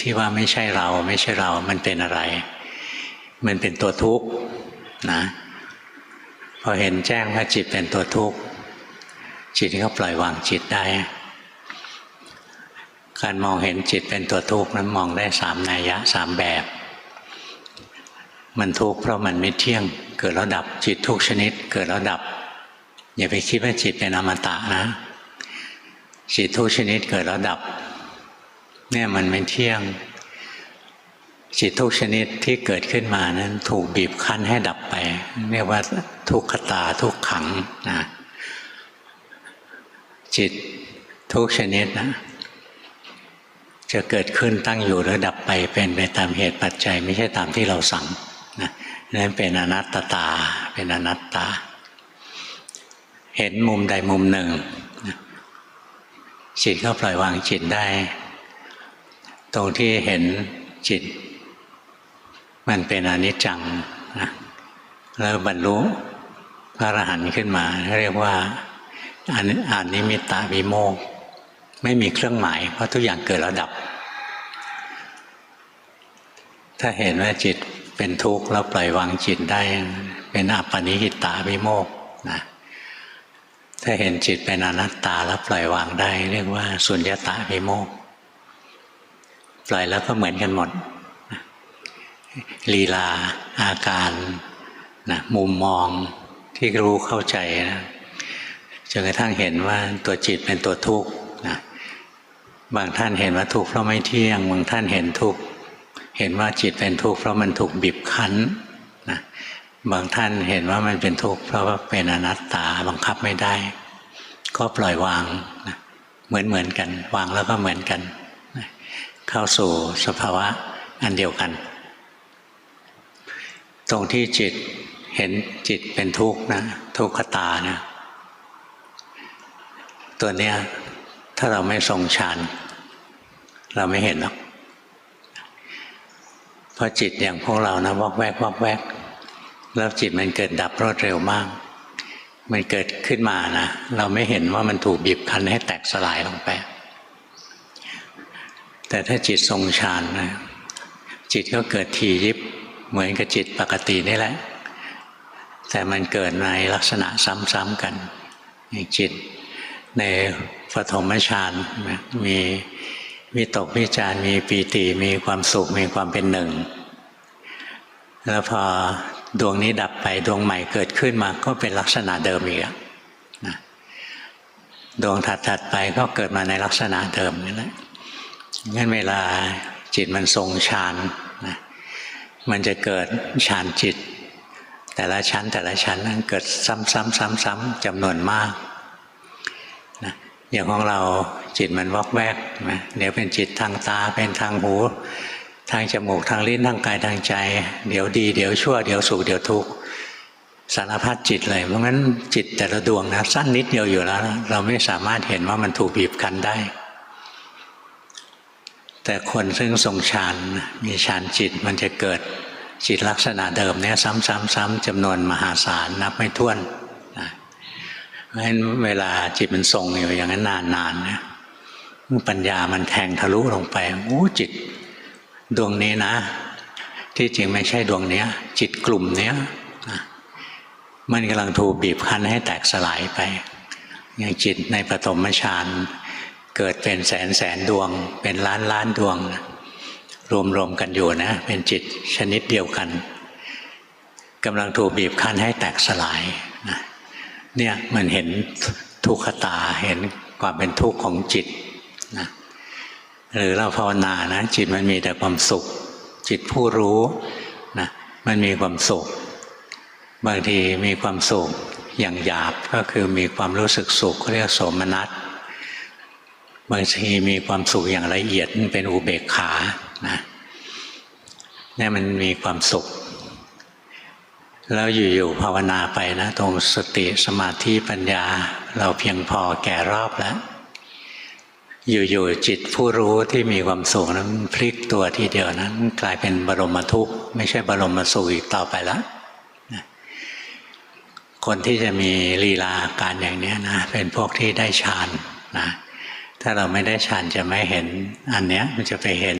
ที่ว่าไม่ใช่เราไม่ใช่เรา มันเป็นอะไร มันเป็นตัวทุกข์นะพอเห็นแจ้งว่าจิตเป็นตัวทุกข์จิตก็ปล่อยวางจิตได้ การมองเห็นจิตเป็นตัวทุกข์นั้นมองได้สามนัยยะสามแบบ มันทุกข์เพราะมันไม่เที่ยง เกิดแล้วดับจิตทุกชนิด เกิดแล้วดับ อย่าไปคิดว่าจิตเป็นอมตะนะ จิตทุกชนิดเกิดแล้วดับ เนี่ยมันไม่เที่ยง จิตทุกชนิดที่เกิดขึ้นมานั้น ถูกบีบคั้นให้ดับไปเรียกว่าทุกขตาทุกขังนะจิตทุกชนิดนะจะเกิดขึ้นตั้งอยู่หรือดับไปเป็นไปตามเหตุปัจจัย ไม่ใช่ตามที่เราสั่งนะนั่นเป็นอนัตตา เป็นอนัตตา เห็นมุมใดมุมหนึ่งจิตก็ปล่อยวางจิตได้ ตรงที่เห็นจิต มันเป็นอนิจจังนะแล้วบรรลุพระอรหันต์ขึ้นมา เรียกว่าอนอานิมิตตาวิโมกไม่มีเครื่องหมาย เพราะทุกอย่างเกิดแล้วดับ ถ้าเห็นว่าจิตเป็นทุกข์แล้วปล่อยวางจิตได้ เป็นอัปปนิหิตาวิโมกนะถ้าเห็นจิตเป็นอนัตตาแล้วปล่อยวางได้ เรียกว่าสุญญตาวิโมก ปล่อยแล้วก็เหมือนกันหมดลีลาอาการนะมุมมองที่รู้เข้าใจนะจนกระทั่งเห็นว่าตัวจิตเป็นตัวทุกข์นะบางท่านเห็นว่าทุกข์เพราะไม่เที่ยง บางท่านเห็นทุกข์เห็นว่าจิตเป็นทุกข์เพราะมันถูกบีบคั้นนะบางท่านเห็นว่ามันเป็นทุกข์เพราะว่าเป็นอนัตตาบังคับไม่ได้ ก็ปล่อยวางนะเหมือนเหมือนกัน วางแล้วก็เหมือนกันนะ เข้าสู่สภาวะอันเดียวกัน ตรงที่จิตเห็นจิตเป็นทุกข์นะทุกขตานะตัวเนี้ยถ้าเราไม่ทรงฌานเราไม่เห็นหรอกเพราะจิตอย่างพวกเรานะวอกแวกวอกแวก แล้วจิตมันเกิดดับรวดเร็วมาก มันเกิดขึ้นมานะเราไม่เห็นว่ามันถูกบีบคั้นให้แตกสลายลงไป แต่ถ้าจิตทรงฌานนะจิตก็เกิดทียิบเหมือนกับจิตปกตินี่แหละ แต่มันเกิดในลักษณะซ้ำๆกันอย่างจิตในปฐมฌานมีวิตกวิจารมีปีติมีความสุขมีความเป็นหนึ่ง แล้วพอดวงนี้ดับไปดวงใหม่เกิดขึ้นมาก็เป็นลักษณะเดิมอีกนะดวงถัดๆไปก็เกิดมาในลักษณะเดิมนี่แหละ งั้นเวลาจิตมันทรงฌานนะมันจะเกิดฌานจิต แต่ละชั้นแต่ละชั้นนั้นเกิดซ้ำๆๆๆจำนวนมากนะอย่างของเราจิตมันวอกแวกนะเดี๋ยวเป็นจิตทางตาเป็นทางหู ทางจมูกทางลิ้นทางกายทางใจ เดี๋ยวดี เดี๋ยวชั่วเดี๋ยวสุขเดี๋ยวทุกข์สารพัดจิตเลยเพราะงั้นจิตแต่ละดวงนะสั้นนิดเดียวอยู่แล้ว เราไม่สามารถเห็นว่ามันถูกบีบคั้นได้ แต่คนซึ่งทรงฌานมีฌานจิตมันจะเกิดจิตลักษณะเดิมเนี่ยซ้ำๆๆจำนวนมหาศาลนับไม่ถ้วนนะเพราะฉะนั้นเวลาจิตมันทรงอยู่อย่างนั้นนานๆเนะปัญญามันแทงทะลุลงไปโอ้จิตดวงนี้นะ ที่จริงไม่ใช่ดวงเนี้ย จิตกลุ่มเนี้ยนะมันกำลังถูกบีบคั้นให้แตกสลายไปอย่างจิตในปฐมฌาน เกิดเป็นแสนแสนดวง เป็นล้านล้านดวง รวมๆกันอยู่นะ เป็นจิตชนิดเดียวกันกำลังถูกบีบคั้นให้แตกสลายนะเนี่ยมันเห็นทุกขตาเห็นความเป็นทุกข์ของจิตนะหรือเราภาวนานะจิตมันมีแต่ความสุข จิตผู้รู้นะมันมีความสุข บางทีมีความสุขอย่างหยาบก็คือมีความรู้สึกสุขเรียกโสมนัส บางทีมีความสุขอย่างละเอียดเป็นอุเบกขานะนี่มันมีความสุข แล้วอยู่ๆภาวนาไปนะ ตรงสติสมาธิปัญญา เราเพียงพอแก่รอบแล้ว อยู่ๆจิตผู้รู้ที่มีความสุขนั้นพลิกตัวทีเดียวนะั้น กลายเป็นบรมทุกข์ ไม่ใช่บรมสุขอีกต่อไปแล้วคนที่จะมีลีลาการอย่างนี้นะ เป็นพวกที่ได้ฌานนะ ถ้าเราไม่ได้ฌานจะไม่เห็นอันเนี้ยมันจะไปเห็น